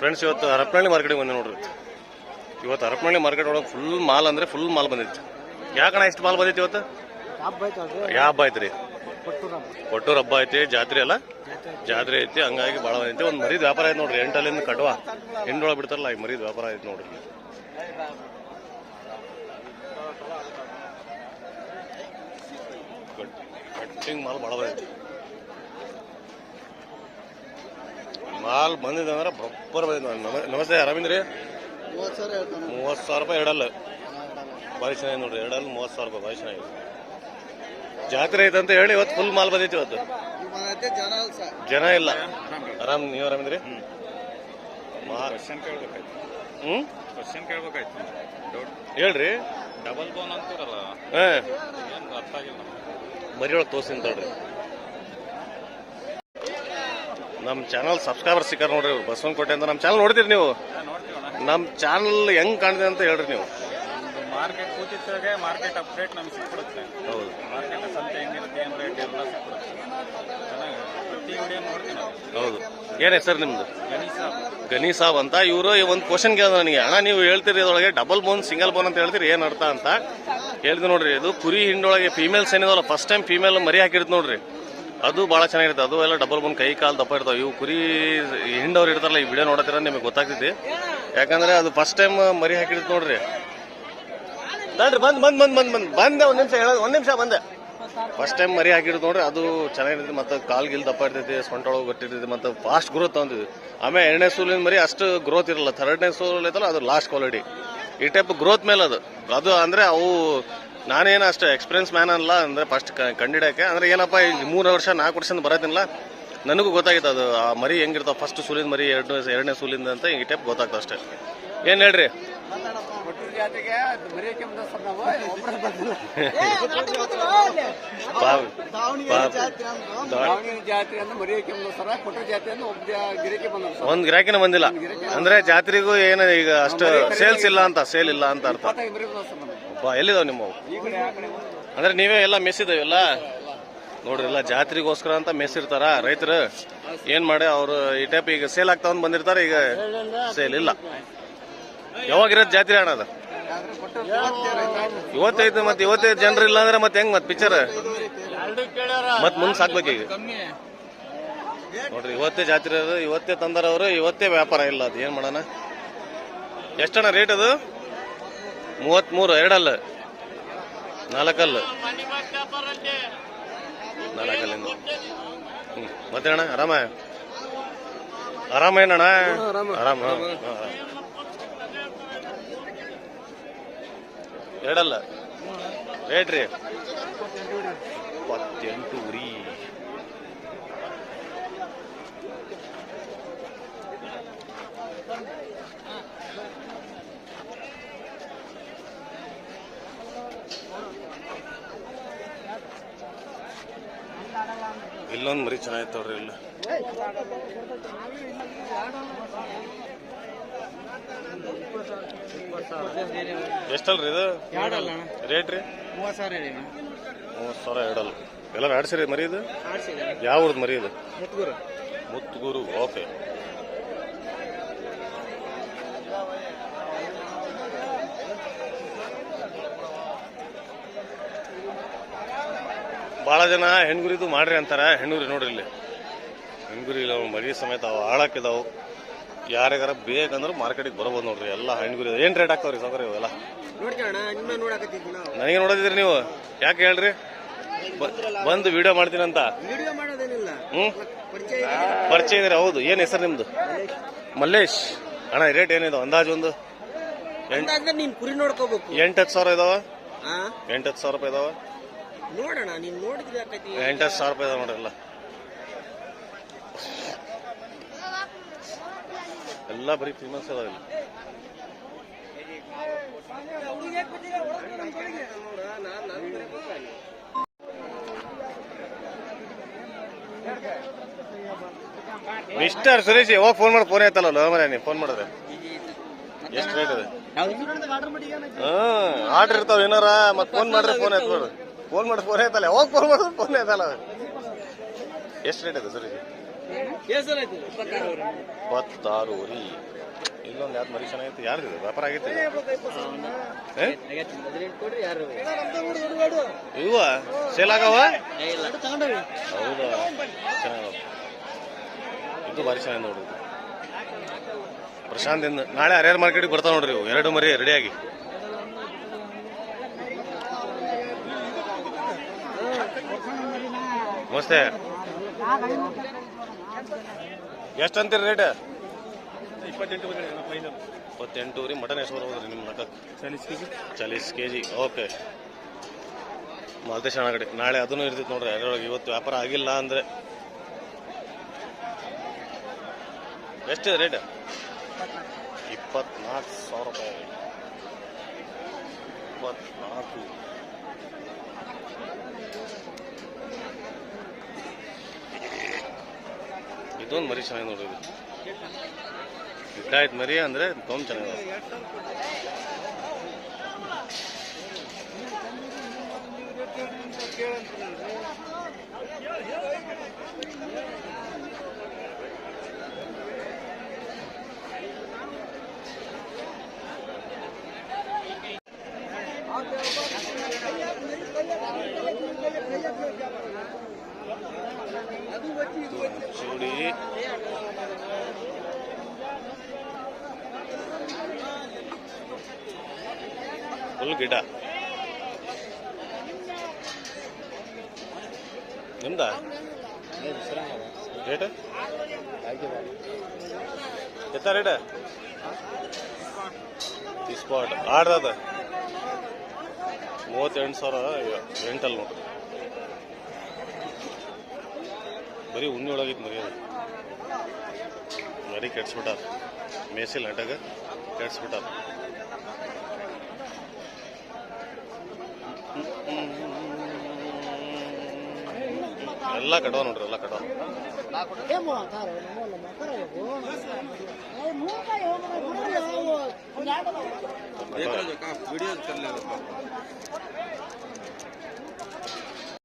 Friends ಇವತ್ತು ಹರಪನಹಳ್ಳಿ ಮಾರ್ಕೆಟಿಗೆ ಬಂದೆ ನೋಡ್ರಿ ಇವತ್ತು. ಹರಪನಹಳ್ಳಿ ಮಾರ್ಕೆಟ್ ಒಳಗೆ ಫುಲ್ ಮಾಲ್ ಅಂದ್ರೆ ಫುಲ್ ಮಾಲ್ ಬಂದಿತ್ತು. ಯಾಕಣ್ಣ ಇಷ್ಟು ಮಾಲ್ ಬಂದಿತ್ತು ಇವತ್ತು? ಯಾವ ಹಬ್ಬ ಐತ್ರಿ ಕೊಟ್ಟೂರು ಹಬ್ಬ ಐತಿ ಜಾತ್ರೆ ಅಲ್ಲ? ಜಾತ್ರೆ ಐತಿ, ಹಂಗಾಗಿ ಭಾಳ ಬಂದೈತಿ ಒಂದು ಮರಿದ ವ್ಯಾಪಾರ ಐತಿ ನೋಡ್ರಿ, ಎಂಟಲ್ಲಿಂದ ಕಡುವ ಹೆಂಡೊಳಗೆ ಬಿಡ್ತಾರಲ್ಲ, ಈ ಮರಿದ ವ್ಯಾಪಾರ ಐತಿ ನೋಡ್ರಿ. ಕಟ್ಟಿಂಗ್ ಮಾಲ್ ಭಾಳ ಬಂದೈತಿ ಮಾಲ್ ಬಂದಿದೆ ಅಂದ್ರೆ ಪ್ರಾಪರ್ ಬಂದಿದೆ. ನಮ- ನಮಸ್ತೆ ಅರವಿಂದ್ರಿ. ಮೂವತ್ತು ಸಾವಿರ ರೂಪಾಯಿ ಎರಡಲ್ಲ. ಭಾರಿ ಚೆನ್ನಾಗಿದೆ ನೋಡ್ರಿ ಎರಡಲ್ಲ ಮೂವತ್ತು ಸಾವಿರ ರೂಪಾಯಿ ಭಾರಿ ಚೆನ್ನಾಗಿದೆ. ಜಾತ್ರೆ ಐತೆ ಅಂತ ಹೇಳಿ ಇವತ್ತು ಫುಲ್ ಮಾಲ್ ಬಂದೈತಿ ಇವತ್ತು. ಜನ ಇಲ್ಲ ಆರಾಮ್ ನೀವು ಆರಾಮಿದ್ರಿ ಮಾ- ಕ್ವಶನ್ ಕೇಳ್ಬೇಕಾಯ್ತು. ಹ್ಮ್? ಕ್ವಶನ್ ಕೇಳ್ಬೇಕಾಯ್ತು. ಡೌಟ್ ಹೇಳ್ರಿ. ಡಬಲ್ ಬೋನ್ ಅಂತಾರಲ್ಲ? ಹಾ ಏನು ಅರ್ಥ ಆಗಿಲ್ಲ ನಮ್ಗೆ. ಮರಿ ಒಳಗೆ ತೋರಿಸ್ತೀನಿ ತಡ್ರಿ. ನಮ್ಮ ಚಾನಲ್ ಸಬ್ಸ್ಕ್ರೈಬರ್ ಸಿಕ್ಕಾರ ನೋಡ್ರಿ ಇವ್ರು. ಬಸವನಕೋಟೆ ಅಂತ ನಮ್ಮ ಚಾನಲ್ ನೋಡ್ತೀರಿ ನೀವು? ನಮ್ಮ ಚಾನಲ್ ಹೆಂಗ್ ಕಾಣಿದೆ ಅಂತ ಹೇಳ್ರಿ ನೀವು. ಮಾರ್ಕೆಟ್ ಕೂತಿದ್ದಾಗೆ ಮಾರ್ಕೆಟ್ ಅಪ್ಡೇಟ್ ನಮ್ಗೆ ಸಿಕ್ಬಿಡುತ್ತೆ. ಹೌದು. ಮಾರ್ಕೆಟ್ ಸಂತೆ ಹೆಂಗಿರುತ್ತೆ ಏನು ರೇಟ್ ಎಲ್ಲ ಸಿಕ್ಬಿಡುತ್ತೆ. ಪ್ರತಿ ವಿಡಿಯೋ ನೋಡ್ತೀವಿ ನಾವು. ಹೌದು. ಏನ್ ಹೆಸರು ನಿಮ್ದು? ಗನಿ ಸಾಬ್. ಅಂತ. ಇವರು ಒಂದು ಕ್ವಶನ್ ಕೇಳಿದ ನನಗೆ. ಅಣ್ಣ ನೀವು ಹೇಳ್ತೀರಿ ಇದೊಳಗೆ ಡಬಲ್ ಬೋನ್ ಸಿಂಗಲ್ ಬೋನ್ ಅಂತ ಹೇಳ್ತೀರಿ. ಏನು ಅರ್ಥ ಅಂತ. ಹೇಳಿದ್ ನೋಡ್ರಿ ಇದು ಕುರಿ ಹಿಂಡೊಳಗೆ ಫೀಮೇಲ್ಸ್ ಏನಿದಲ್ಲ ಫಸ್ಟ್ ಟೈಮ್ ಫೀಮೇಲ್ ಮರಿ ಹಾಕಿರ್ತ ನೋಡ್ರಿ. ಅದು ಭಾಳ ಚೆನ್ನಾಗಿರುತ್ತೆ. ಅದು ಎಲ್ಲ ಡಬಲ್ ಬೋನ್ ಕೈ, ಕಾಲು ದಪ್ಪ ಇರ್ತಾವೆ. ಇವು ಕುರಿ ಹಿಂಡವ್ರು ಇರ್ತಾರಲ್ಲ, ಈ ವಿಡಿಯೋ ನೋಡತ್ತಿರ ನಿಮಗೆ ಗೊತ್ತಾಗ್ತೈತಿ. ಯಾಕಂದ್ರೆ ಅದು ಫಸ್ಟ್ ಟೈಮ್ ಮರಿ ಹಾಕಿಡ್ತು ನೋಡ್ರಿ. ನೋಡ್ರಿ, ಬಂದ್ ಬಂದ್ ಬಂದ್ ಬಂದ್ ಬಂದ್. ಬಂದೆ, ಒಂದ್ ನಿಮಿಷ ಹೇಳೋದು, ಒಂದ್ ನಿಮಿಷ ಬಂದೆ. ಫಸ್ಟ್ ಟೈಮ್ ಮರಿ ಹಾಕಿರೋದು ನೋಡ್ರಿ, ಅದು ಚೆನ್ನಾಗಿರ್ತೈತಿ. ಮತ್ತೆ ಕಾಲ್ ಗಿಲ್ ದಪ್ಪ ಇರ್ತೈತಿ ಸೊಂಟ ಒಳಗೆ ಗೊತ್ತಿರ್ತೈತಿ, ಮತ್ತೆ ಫಾಸ್ಟ್ ಗ್ರೋತ್ ತಗೊಂತಿದ್ವಿ. ಆಮೇಲೆ ಎರಡನೇ ಸೂಲಿನ ಮರಿ ಅಷ್ಟು ಗ್ರೋತ್ ಇರಲ್ಲ. ಥರ್ಡ್ನೇ ಸೂಲ್ ಐತಲ್ಲ ಅದು ಲಾಸ್ಟ್ ಕ್ವಾಲಿಟಿ ಈ ಟೈಪ್ ಗ್ರೋತ್ ಮೇಲೆ ಅದು. ಅದು ಅಂದ್ರೆ ಅವು ನಾನೇನು ಅಷ್ಟು ಎಕ್ಸ್ಪೀರಿಯನ್ಸ್ ಮ್ಯಾನ್ ಅಲ್ಲ ಅಂದ್ರೆ ಫಸ್ಟ್ ಕಂಡಿಡಕ್ಕೆ. ಅಂದ್ರೆ ಏನಪ್ಪ ಈ ಮೂರು ವರ್ಷ ನಾಲ್ಕು ವರ್ಷದಿಂದ ಬರೋದಿಲ್ಲ. ನನಗೂ ಗೊತ್ತಾಗಿತ್ತು ಅದು ಆ ಮರಿ ಹೆಂಗಿರ್ತಾವೆ ಫಸ್ಟ್ ಸೂಲಿನ ಮರಿ ಎರಡು ಎರಡನೇ ಸೂಲಿಂದ ಅಂತ ಈ ಟೈಪ್ ಗೊತ್ತಾಗ್ತದೆ ಅಷ್ಟೇ. ಏನು ಹೇಳ್ರಿ? ಒಂದ್ ಗಿರಾಕಿನ ಬಂದಿಲ್ಲ. ಅಂದ್ರೆ ಜಾತ್ರೆಗೂ ಏನು ಈಗ ಅಷ್ಟು ಸೇಲ್ಸ್ ಇಲ್ಲ ಅಂತ ಸೇಲ್ ಇಲ್ಲ ಅಂತ ಅರ್ಥ. ಬಾ, ಎಲ್ಲಿದಾವ್ ನಿಮ್ಮವು ಅಂದ್ರೆ ನೀವೇ ಎಲ್ಲ ಮೆಸ್ಸಿದಾವೆಲ್ಲ ನೋಡ್ರಿ, ಎಲ್ಲ ಜಾತ್ರೆಗೋಸ್ಕರ ಅಂತ ಮೆಸ್ಸಿರ್ತಾರ ರೈತರು, ಏನ್ ಮಾಡಿ ಅವ್ರು ಈ ಟೈಪ್ ಈಗ ಸೇಲ್ ಆಗ್ತಾವ ಬಂದಿರ್ತಾರ, ಈಗ ಸೇಲ್ ಇಲ್ಲ. ಯಾವಾಗಿರೋದು ಜಾತ್ರೆ ಅಣ್ಣ ಅದು? ಆದ್ರೆ ಕೊಟ್ಟ ಇವತ್ತೇ ರೈತ ಆಯ್ತು. ಇವತ್ತೈದು ಮತ್ತೆ ಇವತ್ತೇ ಜನರು ಇಲ್ಲ ಅಂದ್ರೆ ಮತ್ತೆ ಹೆಂಗ್ ಮತ್ತೆ ಪಿಕ್ಚರ್ ಮತ್ ಮುಂದ್ ಸಾಕ್ಬೇಕು ಈಗ. ನೋಡ್ರಿ, ಇವತ್ತೇ ಜಾತ್ರೆ ಇವತ್ತೇ ತಂದರವರು, ಇವತ್ತೇ ವ್ಯಾಪಾರ ಇಲ್ಲ ಅದು. ಏನ್ ಮಾಡೋಣ? ಎಷ್ಟಣ್ಣ ರೇಟ್ ಅದು? ಮೂವತ್ಮೂರು ಎರಡಲ್ಲ. ನಾಲ್ಕಲ್ಲ. ನಾಲ್ಕಲ್ಲಿಂದ. ಹ್ಞೂ ಮತ್ತೆ ಅಣ್ಣ ಆರಾಮ. ಆರಾಮ. ಏನಣ್ಣ ಆರಾಮ. ಎರಡಲ್ಲ. ರೇಟ್ ರೀ ಇಪ್ಪತ್ತೆಂಟು ಉರಿ ಇಲ್ಲೊಂದು ಮರಿ ಚೆನ್ನಾಗಿತ್ತು ನೋಡ್ರಿ ಇಲ್ಲ. ಎಷ್ಟಲ್ರಿ ಇದು? ರೇಟ್ ರೀ? ಮೂವತ್ತು ಸಾವಿರ ಹೇಳಿ ಮೂವತ್ತು ಸಾವಿರ ಎರಡಲ್ಲ. ಎಲ್ಲರೂ ಆಡ್ಸಿರಿ ಮರಿ ಇದು? ಯಾವ ಊರ್ದು ಮರಿ ಇದು? ಮುತ್ಗೂರು. ಮುತ್ತುಗೂರು ಓಕೆ. ಭಾಳ ಜನ ಹೆಣ್ಗುರಿದು ಮಾಡ್ರಿ ಅಂತಾರೆ. ಹೆಣ್ಣುರಿ ನೋಡ್ರಿ ಇಲ್ಲಿ. ಹೆಣ್ಗುರಿ ಇಲ್ಲ ಮರಿ ಸಮೇತ ಅವು ಹಾಳಾಕಿದಾವು. ಯಾರಿಗಾರ ಬೇಕಂದ್ರೆ ಮಾರ್ಕೆಟಿಗೆ ಬರ್ಬೋದು ನೋಡ್ರಿ. ಎಲ್ಲ ಹೆಣ್ಗುರಿ ಏನ್ ರೇಟ್ ಆಗ್ತಾವ್ರಿ ಸಾವ್ಕಾರ ಇವೆಲ್ಲ? ನನಗೆ ನೋಡೋದಿದ್ರಿ ನೀವು. ಯಾಕೆ ಹೇಳ್ರಿ? ಬಂದು ವಿಡಿಯೋ ಮಾಡ್ತೀನಿ ಅಂತ ಹ್ಮ್? ಪರಿಚಯ ಇದ್ರೆ ಹೌದು. ಏನ್ ಹೆಸರು ನಿಮ್ದು? ಮಲ್ಲೇಶ್. ಅಣ್ಣ ರೇಟ್ ಏನಿದೆ ಅಂದಾಜು ಒಂದು. ಎಂಟ್ ಹತ್ತು ಸಾವಿರ ಇದಾವ? ಎಂಟು ಹತ್ತು ಸಾವಿರ ರೂಪಾಯಿ ಇದಾವ? ನೋಡೋಣ ನೀನ್ ನೋಡಿದ್ರೆ ಆಕತಿ ಎಂಟು ಸಾವಿರ ರೂಪಾಯಿ ಇದಾವ ನೋಡ್ರಿ ಎಲ್ಲ. ಎಲ್ಲ ಬರೀ ಫೇಮಸ್ ಅದಾವ ಇಲ್ಲಿ. ಮಿಸ್ಟರ್ ಸುರೇಶ್ ಯಾವಾಗ ಫೋನ್ ಮಾಡಿ ಫೋನ್ ಆಯ್ತಲ್ಲ ಲೋ ನೀವು ಫೋನ್ ಮಾಡಿದ್ರೆ. ಎಷ್ಟು ರೇಟ್ ಇದೆ? ಹ್ಮ್ ಆರ್ಡರ್ ಇರ್ತಾವ ಏನಾರ ಮತ್ತೆ ಫೋನ್ ಮಾಡ್ರೆ ಫೋನ್ ಎತ್ಬೇಡ ಫೋನ್ ಮಾಡಿ, ಫೋನ್ ಆಯ್ತಲ್ಲ ಯಾವಾಗ ಫೋನ್ ಮಾಡಿದ್ರೆ ಫೋನ್ ಆಯ್ತಲ್ಲ ಎಷ್ಟು ರೇಟ್ ಇದೆ ಸರಿ ಇಪ್ಪತ್ತಾರು ರೀ. ಇಲ್ಲೊಂದು ಯಾವ್ದು ಮರಿ ಚೆನ್ನಾಗಿತ್ತು ಯಾರು ಇದು? ವ್ಯಾಪಾರ ಆಗೈತೆ? ಇವ ಸೇಲ್ ಆಗವ? ಹೌದಾ? ಇದು ಭಾರಿ ಚೆನ್ನಾಗಿ ನೋಡಿದ್ರು. ಪ್ರಶಾಂತ್ ಇಂದ ನಾಳೆ ಹರಿಹರ ಮಾರ್ಕೆಟ್ಗೆ ಬರ್ತಾವ ನೋಡ್ರಿ ಇವು ಎರಡು ಮರಿ ರೆಡಿಯಾಗಿ ನಮಸ್ತೆ. ಎಷ್ಟು ಅಂತೀರಿ ರೇಟ್? ಇಪ್ಪತ್ತೆಂಟು ರೀ ಮಟನ್ ಎಷ್ಟು ಬರ್ಬೋದ್ರಿ ನಿಮ್ಮ ಲೆಕ್ಕ ಚಾಲೀಸ್ ಕೆ ಜಿ ಓಕೆ. ಮಾಲ್ತೇಶ್ ಅಣ್ಣ ಕಡೆ ನಾಳೆ ಅದನ್ನು ಇರ್ತೈತೆ ನೋಡ್ರಿ ಅದರೊಳಗೆ ಇವತ್ತು ವ್ಯಾಪಾರ ಆಗಿಲ್ಲ ಅಂದ್ರೆ. ಎಷ್ಟು ರೇಟ್? ಇಪ್ಪತ್ನಾಲ್ಕು ಸಾವಿರ ರೂಪಾಯಿ. ಇಪ್ಪತ್ನಾಲ್ಕು. ಇದೊಂದು ಮರಿ ಚೆನ್ನಾಗಿ ಇದು. ಇಟ್ಟಾಯ್ತು ಮರಿ ಅಂದ್ರೆ ತೊಂದ್ ಚೆನ್ನಾಗಿದೆ ಫುಲ್ ಗಿಡ. ನಿಮ್ದ? ರೇಟ್ ಎತ್ತ ರೇಟ್ ಸ್ಪಾಟ್ ಆಡ್ರದ ಮೂವತ್ತೆಂಟು ಸಾವಿರ ಎಂಟಲ್ಲಿ ನೋಡ್ರಿ. ಬರೀ ಉಣ್ಣಿ ಒಳಗಿತ್ತು ಮರಿ ಅದು ಮರಿ ಕೆಡ್ಸ್ಬಿಟ್ಟಾರ. ಮೇಸಿಲ್ ನಟಾಗ ಕೆಡ್ಸ್ಬಿಟ್ಟಾರ. ಎಲ್ಲ ಕಡವ ನೋಡ್ರಿ ಎಲ್ಲ ಕಡವ ವಿಡಿಯೋ